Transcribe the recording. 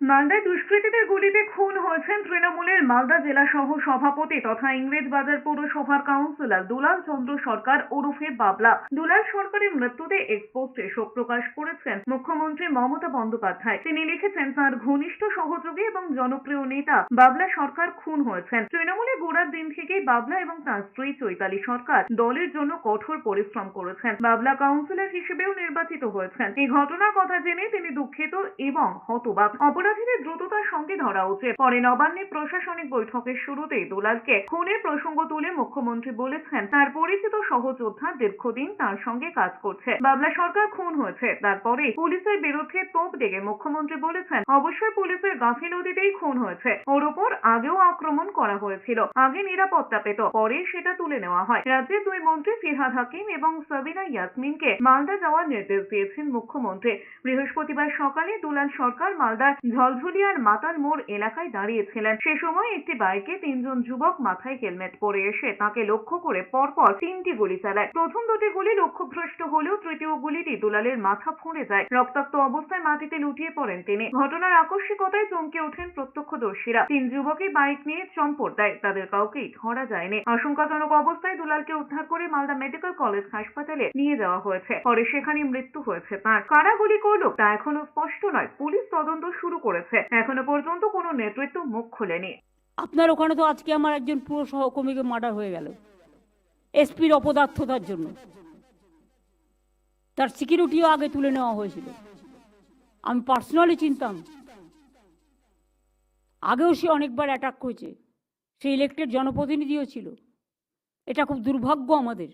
মালদায় দুষ্কৃতীদের গুলিতে খুন হয়েছেন তৃণমূলের মালদা জেলা সহ সভাপতি তথা ইংরেজবাজার পৌরসভার কাউন্সিলর দুলাল চন্দ্র সরকার ওরফে বাবলা। দুলাল সরকারের মৃত্যুতে এক্সপোস্টে শোক প্রকাশ করেছেন মুখ্যমন্ত্রী মমতা বন্দ্যোপাধ্যায়। তিনি লিখেছেন, তার ঘনিষ্ঠ সহযোগী এবং জনপ্রিয় নেতা বাবলা সরকার খুন হয়েছেন। তৃণমূলে গোড়ার দিন থেকেই বাবলা এবং তার স্ত্রী চৈতালি সরকার দলের জন্য কঠোর পরিশ্রম করেছেন। বাবলা কাউন্সিলর হিসেবেও নির্বাচিত হয়েছেন। এই ঘটনার কথা জেনে তিনি দুঃখিত এবং হতবাক। অপরাধীদের দ্রুততার সঙ্গে ধরা উচিত। পরে নবান্নে প্রশাসনিক বৈঠকের শুরুতেই দুলালকে খুনের প্রসঙ্গ তুলে মুখ্যমন্ত্রী বলেছেন, তার পরিচিত সহযোদ্ধা দীর্ঘদিন তার সঙ্গে কাজ করছে। বাবলা সরকার খুন হয়েছে। তারপরে পুলিশের বিরুদ্ধে তোপ ডেকে মুখ্যমন্ত্রী বলেছেন, অবশ্যই পুলিশের গাফিলতিতেই খুন হয়েছে। ওর ওপর আগেও আক্রমণ করা হয়েছিল। আগে নিরাপত্তা পেত, পরে সেটা তুলে নেওয়া হয়। রাজ্যের দুই মন্ত্রী ফিরহাদ হাকিম এবং সাবিনা ইয়াসমিনকে মালদা যাওয়ার নির্দেশ দিয়েছেন মুখ্যমন্ত্রী। বৃহস্পতিবার সকালে দুলাল সরকার মালদার ঝলঝুলিয়ার মাতাল মোড় এলাকায় দাঁড়িয়েছিলেন। সে সময় একটি বাইকে তিনজন যুবক মাথায় হেলমেট পরে এসে তাকে লক্ষ্য করে পরপর তিনটি গুলি চালায়। প্রথম দুটি গুলি লক্ষ্যভ্রষ্ট হলেও তৃতীয় গুলিটি দুলালের মাথা ফুঁড়ে যায়। রক্তাক্ত অবস্থায় মাটিতে লুটিয়ে পড়েন তিনি। ঘটনার আকস্মিকতায় চমকে ওঠেন প্রত্যক্ষদর্শীরা। তিন যুবকই বাইক নিয়ে চম্পট দেয়। তাদের কাউকেই ধরা যায়নি। আশঙ্কাজনক অবস্থায় দুলালকে উদ্ধার করে মালদা মেডিকেল কলেজ হাসপাতালে নিয়ে যাওয়া হয়েছে। পরে সেখানে মৃত্যু হয়েছে তার। কারা গুলি করল তা এখনও স্পষ্ট নয়। পুলিশ তদন্ত শুরু করেছে। এখনও পর্যন্ত কোনো নেতৃত্ব মুখ খোলেনি। আপনার ওখানে তো আজকে আমার একজন পুরো সহকর্মীকে মার্ডার হয়ে গেল। এসপির অপদার্থতার জন্য। তার সিকিউরিটিও আগে তুলে নেওয়া হয়েছিল। আমি পার্সোনালি চিনতাম। আগেও সে অনেকবার অ্যাটাক করেছে। সে ইলেক্টেড জনপ্রতিনিধিও ছিল। এটা খুব দুর্ভাগ্য আমাদের।